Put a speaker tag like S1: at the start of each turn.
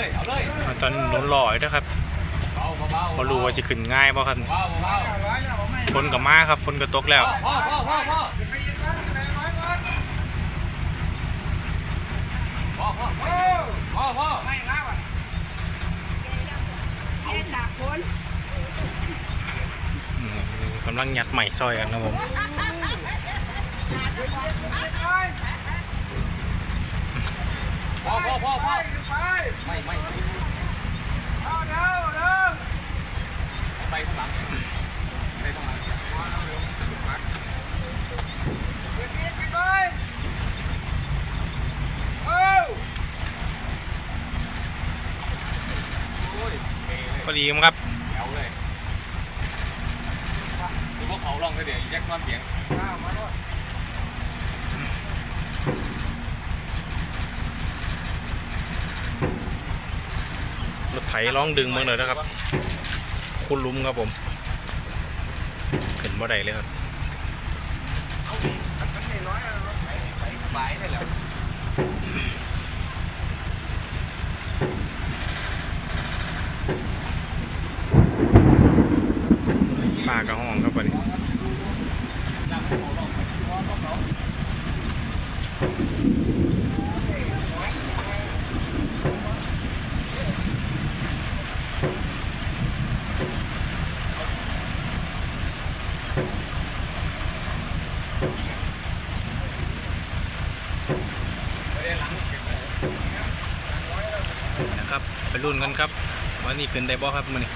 S1: เลยเอาเลย
S2: อาจารนนหล่อยนะครับพอรู้ว่าจะขึ้นง่ายป่ะครับฝนกับมาครับฝนกับตกแล้ว
S3: กำ
S2: ลังหยัดใหม่ซอยกันนะผม
S1: พ่อพ่อพ่อ เปเลย
S2: พอดีครับ
S1: แถวเลยดูพวกเขาลองเลยเดี๋ยวแยกความเสียง
S2: รถไถร้องดึงเมืองเลยนะครับ คุณลุมครับผมขึ้นบ่ได้เลยครับ
S1: สบายเลยแหละ
S2: ปากระห้องครับวันนี้นะครับไปรุ่นกันครับวันนี้ขึ้นได้บ่ครับมันนี่